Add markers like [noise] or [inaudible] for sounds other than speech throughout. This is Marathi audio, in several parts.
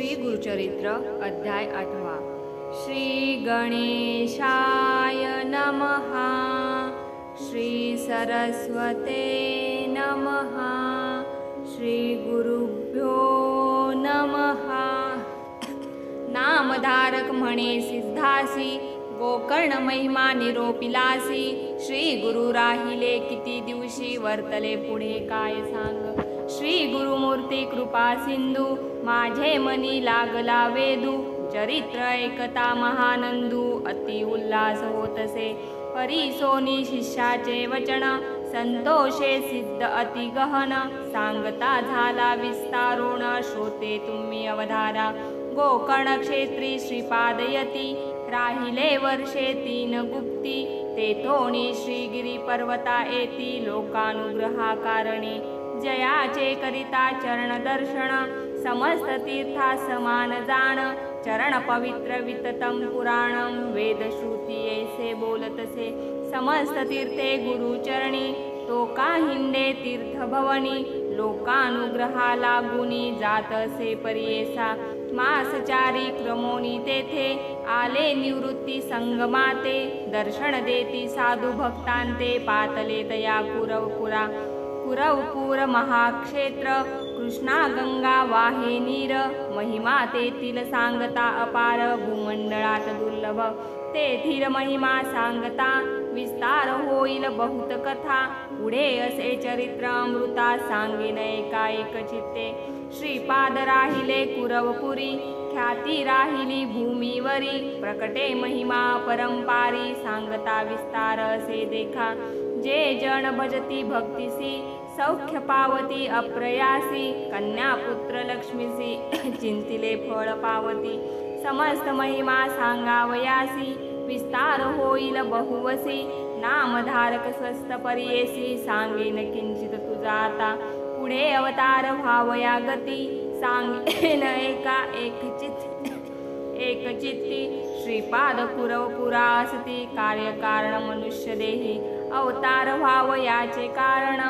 श्री गुरुचरित्र अध्याय आठवा. श्री गणेशाय नमः. श्री सरस्वते नमः. श्री गुरुभ्यो नमः. नामधारक म्हणे सिद्धासी गोकर्ण महिमा निरोपिलासी श्री गुरु राहिले किती दिवशी वर्तले पुढे काय सांग? श्री गुरुमूर्ती कृपा सिंधू माझे मनी लागला वेदू चरित्र एकता महानंदू अति उल्हास होतसे. हरिसोनी शिष्याचे वचन संतोषे सिद्ध अति गहन सांगता झाला विस्तारोण श्रोते तुम्ही अवधारा. गोकर्ण क्षेत्री श्रीपादयती राहिले वर्षे तीन गुप्ती तेथोणी श्रीगिरी पर्वता येती लोकानुग्रहा कारणे जयाचे करिता चरण दर्शन समस्त तीर्था समान जाण चरण पवित्र विततम पुराणम वेदश्रुती ऐसे बोलतसे समस्त तीर्थे गुरुचरणी तो का हिंदे तीर्थ भवनी लोकानुग्रहा लागुनी जात असे परियेसा मासचारी क्रमोनी तेथे आले निवृत्ती संगमाते दर्शन देती साधू भक्तांते पातले तया कुरवपुरा कुरवपूर महाक्षेत्र कृष्णा गंगा वाहे नीर महिमा तेथील सांगता अपार भूमंडळात दुर्लभ तेथील महिमा सांगता विस्तार होईल बहुत कथा पुढे असे चरित्र अमृता सांगेन एका एक चित्ते श्रीपाद राहिले कुरवपुरी ख्याती राहिली भूमीवरी प्रकटे महिमा परंपारी सांगता विस्तार असे देखा जे जन भजती भक्तिसी सौख्य पावती अप्रयासी कन्या पुत्र लक्ष्मीसी चिंतिले फळ पावती समस्त महिमा सांगावयासी विस्तार होईल बहुवसी नामधारक स्वस्त परियेसी सांगेन किंचित तुझा आता पुढे अवतार व्हावया गती सांगेन एका एकचित एकचित्ती श्रीपाद कुरव पुरा असती कार्यकारण मनुष्य देही अवतार व्हाव याचे कारण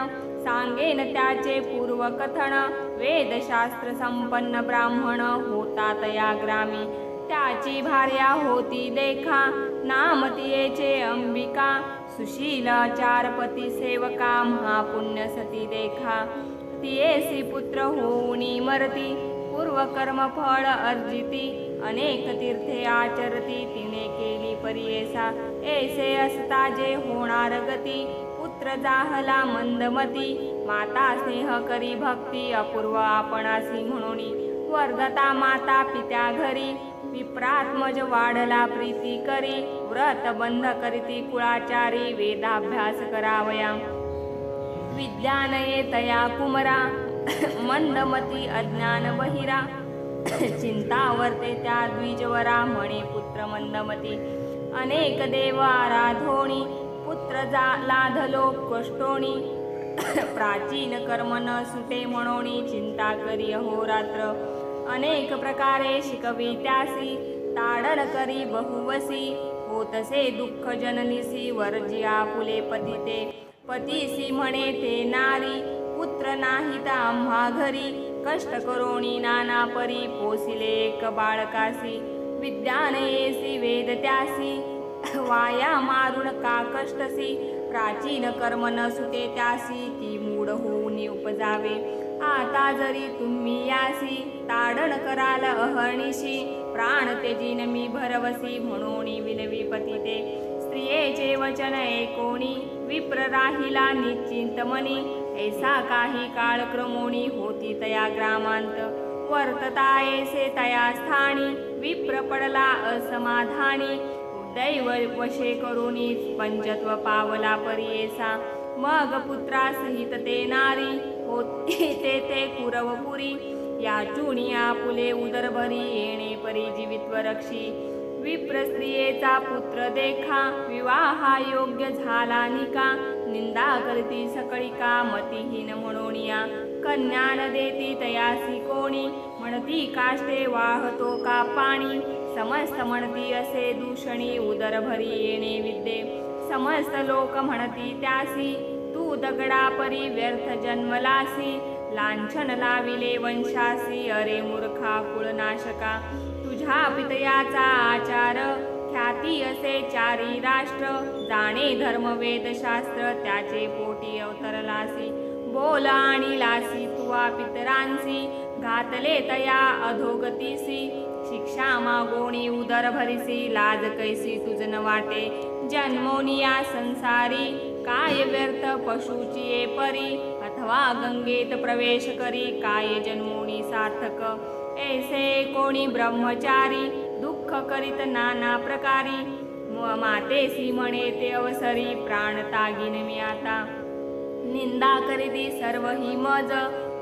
सांगेन त्याचे पूर्वकथन। वेदशास्त्र संपन्न ब्राह्मण होता तया ग्रामी। त्याची भार्या होती देखा। नामतियेचे अंबिका। सुशील चारपती सेवका। महापुण्य सती देखा। तियेसी पुत्र होऊनी मरती। पूर्वकर्म फळ अर्जिती। अनेक तीर्थे आचरती। तिने केली परियेसा। ऐसे असता जे होणार गती। पुत्र जाहला मंदमती. माता स्नेह करी भक्ती अपूर्व आपणासी म्हणून. वर्धता माता पित्या घरी. विप्रात्मज वाढला प्रीती करी. व्रत बंध करीती कुळाचारी. वेदाभ्यास करावया. विज्ञानये तया कुमरा. मंदमती अज्ञान बहिरा. चिंता वर्ते त्या द्विजवरा म्हणे पुत्र मंदमती. अनेक देव आराधोणी. पुत्र जा लाधलो कष्टोणी [coughs] प्राचीन कर्म न सुटे म्हणोनी चिंता करी अहोरात्र। अनेक प्रकारे शिकवी त्यासी ताडण करी बहुवसी। होतसे दुःख जननीसी वर्जी आपुले पतिते। पतीसी म्हणे ते नारी पुत्र नाहीत आम्हा घरी। कष्ट करोणी नाना परी पोसिले एक बाळकासी। विद्यानयेसी वेद त्यासी। वाया मारुण का कष्टसी? प्राचीन कर्म न सुते त्यासी ती मूढ होऊन उपजावे. आता जरी तुम्ही यासी ताडण कराल अहर्निशी. प्राण तेजीन मी भरवसी म्हणून विनवी पतिते. स्त्रियेचे वचन एकोणी विप्र राहिला निश्चिंत मनी. ऐसा काही काळ क्रमोणी होती तया ग्रामांत. वर्तता ऐसे तया स्थानी विप्र पडला असमाधानी. दैव वशे करुणी पंचत्व पावला परियेसा मग पुत्रासहित ते नारी होती ते कुरवपुरी या चुणी आपुले उदरभरी येणे परिजीवित्व रक्षी। विप्र स्त्रियेचा पुत्र देखा विवाहा योग्य झाला निका। निंदा करती सकळिका मतिहीन म्हणोनिया। कन्यान देती तयासी कोणी म्हणती काष्टे वाहतो का पाणी। समस्त म्हणती असे दूषणी उदरभरी येणे विद्ये. समस्त लोक म्हणती त्यासी तू दगडा परी व्यर्थ जन्मलासी. लांछन लाविले वंशासी अरे मूर्खा कुळनाशका. तुझ्या पितयाचा आचार ख्याती असे चारी राष्ट्र. जाणे धर्म वेदशास्त्र त्याचे पोटी अवतरलासी. बोल आणि लासी तुवा पितरांसी. घातले तया अधोगतीसी. शिक्षा मागोणी उदर भरिसी लाज कैसी तुझन वाटे। जन्मोनिया संसारी काय व्यर्थ पशुची ये परी। अथवा गंगेत प्रवेश करी काय जन्मोनी सार्थक। ऐसे कोणी ब्रह्मचारी दुःख करीत नाना प्रकारी। म- मातेसी म्हणे ते अवसरी प्राण तागिन मी आता। निंदा करीती सर्व ही मज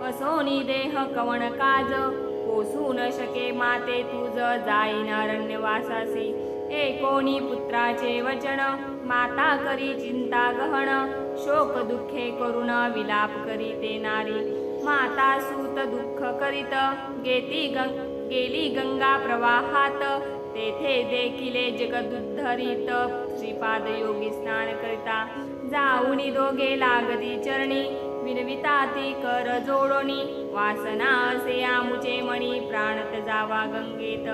असोनी देह कवण काज। पोसू न शके माते तुझ जाईन अरण्यवासासी. एकोणी पुत्राचे वचन? माता करी चिंता गहन. शोक दुःखे करुण विलाप करी ते नारी. माता सूत दुःख करीत. गेती गंग गेली गंगा प्रवाहात. तेथे देखिले जगदुद्धरित श्रीपाद योगी स्नान करिता. जाऊनी दोघे लागती चरणी. विनविता ती कर जोडोनी. वासना असे आमुचे मणी प्राणत जावा गंगेत.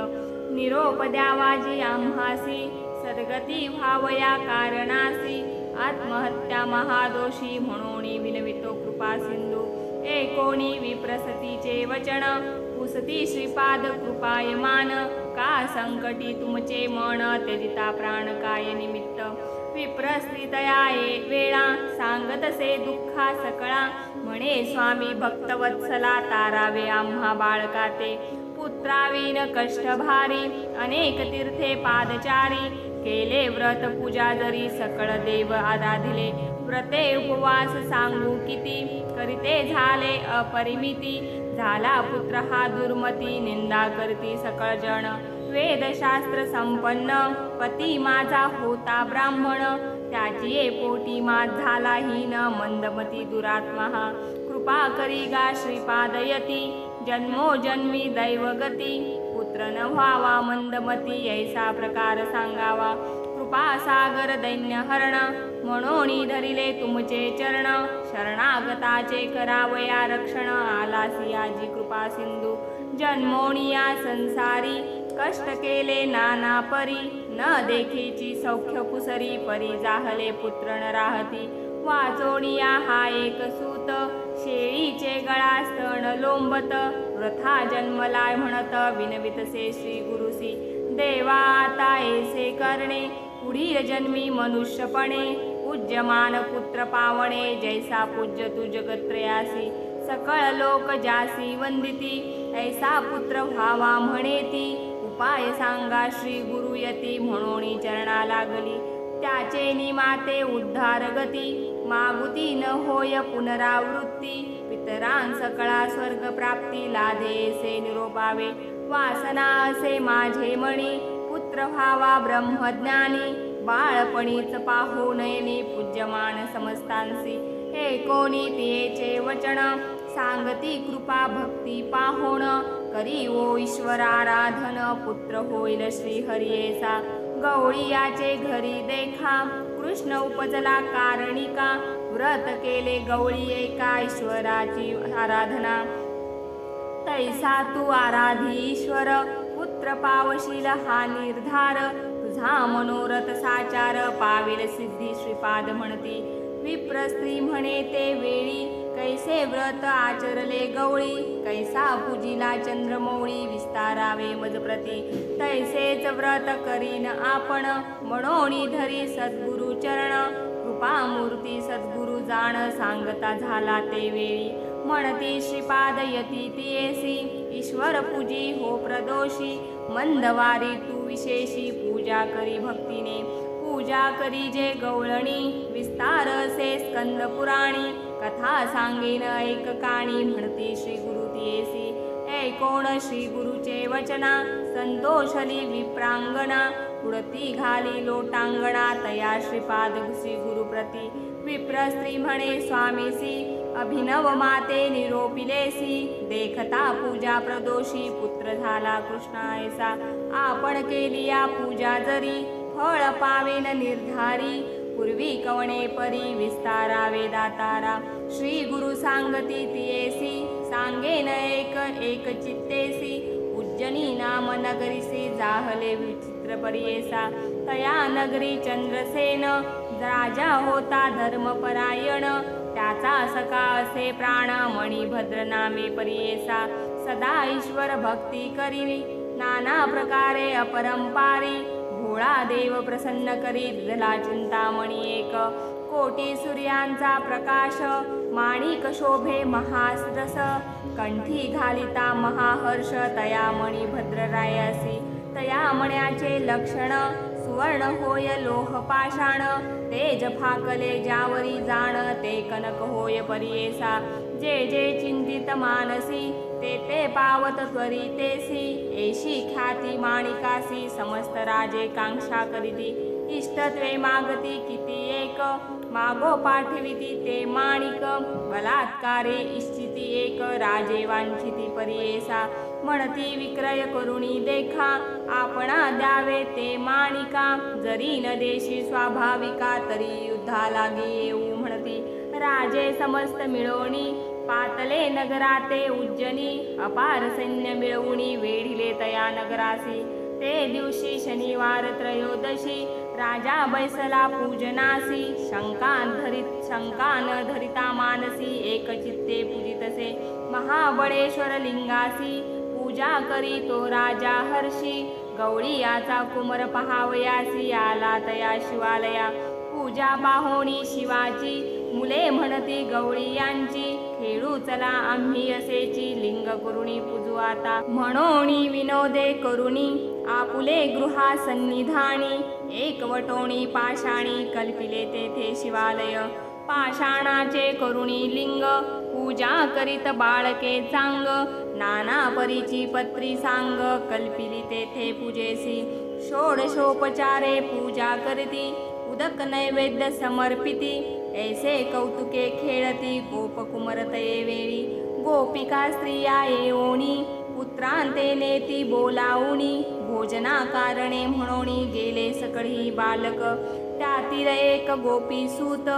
निरोप द्यावाजी आम्हासी सद्गती व्हावया कारणासी. आत्महत्या महादोषी म्हणून विनवितो कृपा सिंधू. एकोणी विप्रसतीचे वचन? पुसती श्रीपाद कृपायमान. का संकटी तुमचे मन? त्यजिता प्राण काय निमित्त? विप्रस्थितया ये वेळा सांगतसे दुःखा सकळा. म्हणे स्वामी भक्तवत्सला तारावे आम्हा बाळकाते. पुत्रावीन कष्ट भारी अनेक तीर्थे पादचारी. केले व्रत पूजा जरी सकळ देव आराधिले. व्रते उपवास सांगू किती? करिते झाले अपरिमिती. झाला पुत्र हा दुर्मती निंदा करती सकळ जण. वेदशास्त्र संपन्न पती माझा होता ब्राह्मण. त्याची पोटी मात झाला हीन मंदमती दुरात्मा. कृपा करी गा श्रीपादयती जन्मोजन्मी दैवगती. पुत्र न व्हावा मंदमती ऐसा प्रकार सांगावा. कृपा सागर दैन्य हरण म्हणून धरिले तुमचे चरण. शरणागताचे करावया रक्षण आलासी आजी कृपा सिंधू. जन्मोनिया संसारी कष्ट केले नाना परी. न देखीची सौख्य पुसरी परी जाहले पुत्र न राहती वाचोनिया हा एक सूत. शेळीचे गळा स्तण लोंबत. वृथा जन्मलाय म्हणत विनवितसे श्री गुरुसी देवा आता ऐसे करणे. पुढील जन्मी मनुष्यपणे. पूज्यमान पुत्र पावणे. जैसा पूज्य तू जगत्रयासी सकळ लोक जासी वंदिती. ऐसा पुत्र व्हावा म्हणेती. उपाय सांगा श्री गुरु यती म्हणून चरणा लागली. त्याचे निमाते उद्धार गती. मागुती न होय पुनरावृत्ती. पितरां सकळा स्वर्ग प्राप्ती लाधेसे निरोपावे. वासना असे माझे मणी. पुत्र व्हावा ब्रह्मज्ञानी. बाळपणीच पाहो नयनी पूज्यमान समस्तांसी. हे कोणी तियेचे वचन? सांगती कृपा भक्ती पाहोण करी. ओ ईश्वराराधन पुत्र होईल श्री हरियेचा गवळीयाचे घरी देखा. कृष्ण उपजला कारणिका. व्रत केले गवळी एका ईश्वराची आराधना. तैसा तू आराधी ईश्वर पुत्र पावशील हा निर्धार. तुझा मनोरथ साचार पाविल सिद्धी श्रीपाद म्हणती. विप्र स्त्री म्हणे ते वेळी. कैसे व्रत आचरले गवळी? कैसा पूजिला चंद्रमौळी? विस्तारावे मजप्रती तैसेच व्रत करीन आपण. म्हणोणी धरी सद्गुरु चरण. कृपामूर्ती सद्गुरु जाण सांगता झाला ते वेळी. म्हणती श्रीपाद यती तियेसी ईश्वर पूजी हो प्रदोषी. मंदवारी तू विशेषी. पूजा करी भक्तीने. पूजा करी जे गवळणी. विस्तार असे स्कंद पुराणी कथा सांगीन एक काणी म्हणती श्री गुरु तियेसी ऐकोण श्री गुरुचे वचना? संतोषली विप्रांगणा. उडती घाली लोटांगणा तया श्रीपाद श्री गुरुप्रती. विप्र स्त्री म्हणे स्वामीसी अभिनव माते निरोपिलेसी. देखता पूजा प्रदोषी पुत्र झाला कृष्णायसा. आपण केली या पूजा जरी फळ पावेन निर्धारी. पूर्वी कवणे परी विस्तारा वेदातारा? श्री गुरु सांगती तियेसी सांगेन एक एक चित्तेसी। उज्जनी नाम नगरीसी जाहले विचित्र परियेसा। तया नगरी चंद्रसेन राजा होता धर्मपरायण। त्याचा सका असे प्राण मणिभद्र नामे परियेसा। सदा ईश्वर भक्ती करी नाना प्रकारे अपरंपारी। भोळा देव प्रसन्न करी धला चिंतामणी एक. कोटी सूर्यांचा प्रकाश माणिक शोभे महासरस कंठी घालिता महाहर्ष तया मणी भद्ररायासी. तया मण्याचे लक्षण सुवर्ण होय लोह पाषाण. तेज फाकले ज्यावरी जाण ते कनक होय परियेसा. जे जे चिंतित मानसी ते ते पावत त्वरितेसी एशी ख्याती माणिकासी समस्त राजे कांक्षा करीती इष्टत्वे मागती किती एक. मागो पाठविती ते माणिक. बलात्कारे इच्छिती एक. राजे वांछिती परियेसा. म्हणती विक्रय करुणी देखा. आपणा द्यावे ते माणिका. जरी न देशी स्वाभाविका तरी युद्धा लागी येऊ म्हणती. राजे समस्त मिळवणी. पातले नगराते उज्जनी अपार सैन्य मिळवणी वेढिले तया नगरासी. ते दिवशी शनिवार त्रयोदशी राजा बैसला पूजनासी. शंकान धरित शंकान धरिता मानसी एक चित्ते पूजितसे. महाबळेश्वर लिंगासी पूजा करी तो राजा हर्षी. गौळी याचा कुमर पहावयासी आला तया शिवालया. पूजा पाहोणी शिवाची मुले म्हणती गौळी यांची. खेळू चला आम्ही असेची लिंग करुणी पूजू आता. म्हणोणी विनोदे करुणी आपुले गृहा सन्निधानी. एक वटोणी पाषाणी कल्पिले तेथे शिवालय. पाषाणाचे करुणी लिंग पूजा करीत बाळके चांग. नाना परीची पत्री सांग कल्पिली तेथे पूजेसी. षोडशोपचारे पूजा करती उदक नैवेद्य समर्पिती. ऐसे कौतुके खेळती गोपकुमरतये वेळी. गोपिका स्त्रिया येवोणी पुत्रांते नेती बोलावणी भोजना कारणे म्हणोनी गेले सकळी बालक. त्यातील एक गोपी सूत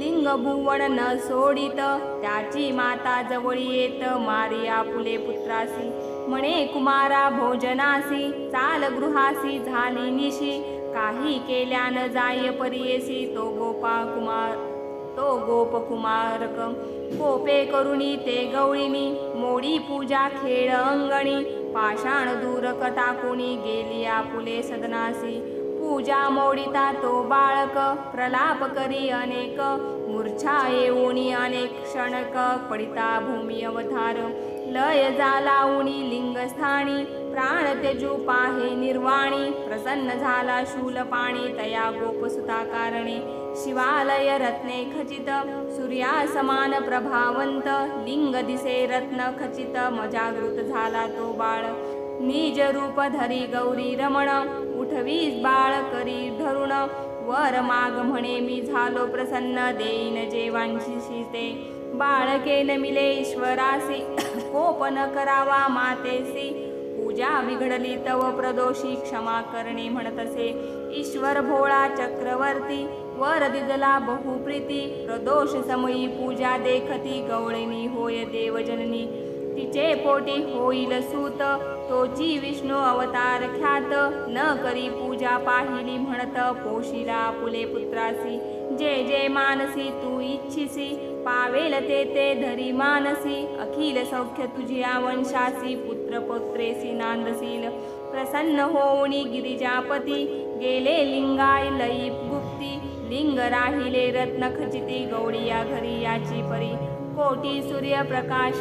लिंग भुवन न सोडित त्याची माता जवळ येत मारिया फुले पुत्रासी. म्हणे कुमारा भोजनासी चाल गृहासी झाली निशी. काही केल्यान जाय परियेसी तो गोपा कुमार तो गोपकुमारक. गोपे करुणी ते गवळीनी मोडी पूजा खेळ अंगणी. पाषाण दूरक टाकुणी गेली आपुले सदनासी. पूजा मोडिता तो बाळक प्रलाप करी अनेक. मूर्छा येऊनी अनेक क्षणक पडिता भूमी अवधार लय झाला उणी लिंगस्थानी प्राण तेजू पाहे निर्वाणी. प्रसन्न झाला शूल पाणी तया गोपसुता कारणे. शिवालय रत्ने खचित सूर्या समान प्रभावंत लिंग दिसे रत्न खचित मजागृत झाला तो बाळ. निज रूप धरी गौरी रमण उठवीस बाळ करी धरुण. वर माग म्हणे मी झालो प्रसन्न देईन जेवांशी शिते. बाळके मिले ईश्वरासी कोपन करावा मातेसी. पूजा बिघडली तव प्रदोषी क्षमा करणे म्हणतसे. ईश्वर भोळा चक्रवर्ती वरदिदला बहुप्रीती प्रदोष समयी पूजा देखती गवळणी होय देवजननी तिचे पोटी होईल सूत तोची विष्णू अवतार ख्यात। न करी पूजा पाहिली म्हणत पोशिला पुले पुत्रासी। जे जे मानसी तू इच्छिसी पावेल ते ते धरी मानसी। अखिल सौख्य तुझिया वंशासी पुत्र पुत्रेसी नांदसील। प्रसन्न होऊनी गिरिजापती गेले लिंगाय लई लिंग राहिले रत्न खचिती गौडिया घरी याची परी. कोटी सूर्यप्रकाश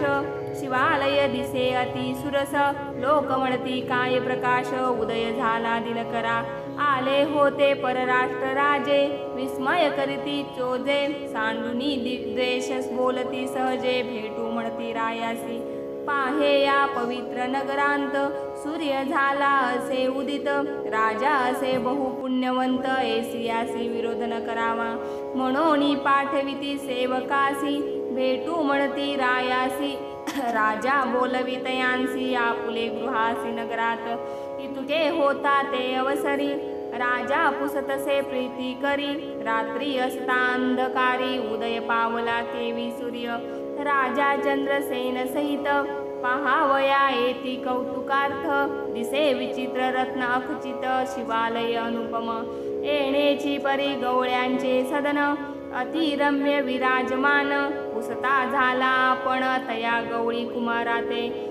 शिवालय दिसे अति सुरस लोक म्हणती काय प्रकाश उदय झाला दिनकरा. आले होते परराष्ट्र राजे विस्मय करीती चोजे. सांडुनी द्वेष बोलती सहजे भेटू म्हणती रायासी. पाहे या पवित्र नगरांत. सूर्य झाला असे उदित. राजा असे बहुपुण्यवंत. एसियासी विरोध न करावा. म्हणून पाठविती सेवकासी. भेटू म्हणती रायासी. राजा बोलवितयांसी आपुले गृहासी नगरात. इतुके होता ते अवसरी. राजा पुसतसे प्रीती करी. रात्री असता अंधकारी उदय पावला केवी सूर्य. राजा चंद्रसेन सहित पहावया येती कौतुकार्थ. दिसे विचित्र रत्न अखचित शिवालय अनुपम. येणेची परी गवळ्यांचे सदन. अतिरम्य विराजमान. पुसता झाला आपण तया गवळी कुमाराते.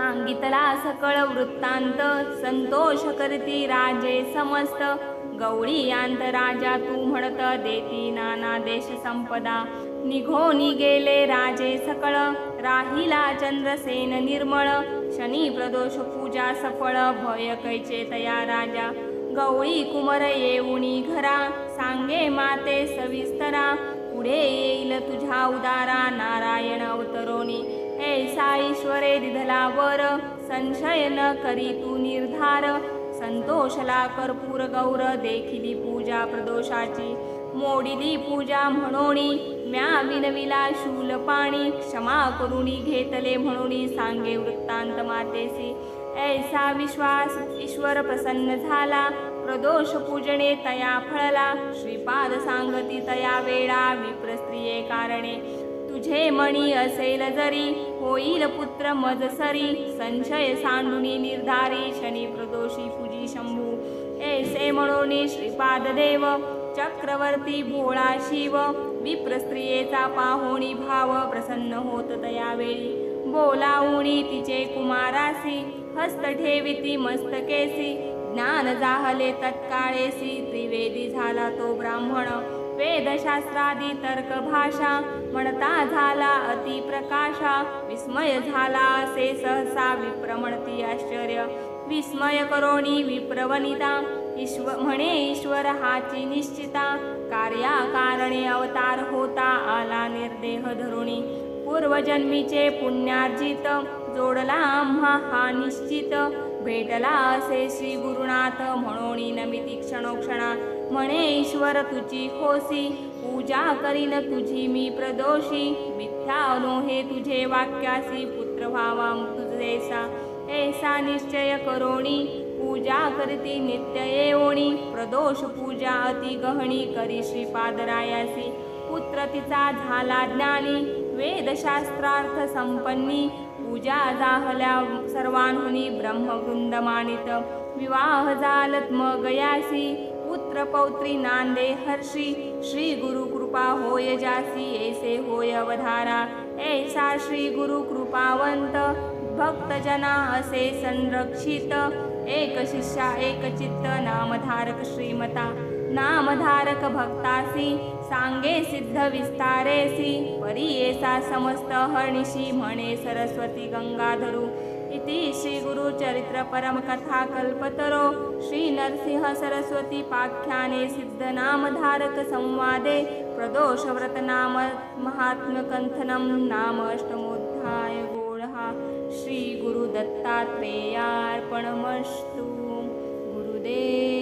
सांगितला सकळ वृत्तांत. संतोष करती राजे समस्त. गवळीयांत राजा तू म्हणत देती नाना देश संपदा. निघोनी गेले राजे सकळ. राहिला चंद्रसेन निर्मळ. शनी प्रदोष पूजा सफळ. भय कैचे तया राजा. गवळी कुमर येऊनी घरा. सांगे माते सविस्तरा. पुढे येईल तुझ्या उदारा. नारायण अवतरोनी. ऐसा ईश्वरे दिधला वर संशय न करी तू निर्धार. संतोषला कर्पूर गौर देखिली पूजा प्रदोषाची. मोडिली पूजा म्हणोणी म्या विनविला शूल पाणी. क्षमा करुणी घेतले म्हणून सांगे वृत्तांत मातेसी ऐसा विश्वास ईश्वर प्रसन्न झाला. प्रदोष पूजने तया फळला. श्रीपाद सांगती तया वेळा विप्र स्त्रिये कारणे. तुझे मणी असेल जरी होईल पुत्र मजसरी संशय सांडुनी निर्धारी शनी प्रदोषी पूजी शंभू. ऐसे म्हणून श्रीपाद देव चक्रवर्ती भोळा शिव. विप्रस्त्रियेचा पाहुणी भाव प्रसन्न होत दयावेळी. बोलावणी तिचे कुमारासी हस्त ठेविती मस्तकेसी ज्ञान जाहले तत्काळेसी त्रिवेदी झाला तो ब्राह्मण. वेदशास्त्रादी तर्क भाषा म्हणता झाला अति प्रकाशा विस्मय झाला असे सहसा विप्रमणती आश्चर्य. विस्मय करोणी विप्रवनिता ईश्व म्हणे ईश्वर हाची निश्चिता. कार्या कारणे अवतार होता आला निर्देह धरुणी. पूर्वजन्मीचे पुण्यार्जित जोडला आम्हा हा निश्चित. भेटला असे श्री गुरुनाथ म्हणून नमिती क्षणोक्षणा म्हणे ईश्वर तुझी खोसी पूजा करीन तुझी मी प्रदोषी. मिथ्या हे तुझे वाक्यासी पुत्र व्हावा तुझेसा ऐसा निश्चय करोणी पूजा करती नित्य येवणी. प्रदोष पूजा अति गहणी करी श्रीपादरायासी. पुत्र तिचा झाला ज्ञानी वेदशास्त्रार्थ संपन्नी. पूजा जाहल्या सर्वांहुनी ब्रह्मवृंद मानित विवाह जालत मग यासी. पुत्र पौत्री नांदे हर्षी श्री गुरु कृपा होय जासी ऐसे होय अवधारा ऐसा श्री गुरु कृपावंत। भक्तजना असे संरक्षित एक शिष्या एक चित्त नामधारक श्रीमता। नामधारक भक्तासी सांगे सिद्ध विस्तारेसी परी येसा समस्त हर्णिशी म्हणे सरस्वती गंगाधरू। इति श्रीगुरुचरित्रपरमकथाकल्पतरो श्रीनरसिंहसरस्वतीपाख्याने चरित्र परम कथा कल्पतरो श्री नरसिंह सरस्वती पाख्याने सिद्ध संवादे प्रदोष व्रत नाम महात्म्य कंथनम नाम अष्टमोध्याय गोळहा श्री गुरु दत्तात्रेयार्पणमस्तु गुरुदेव।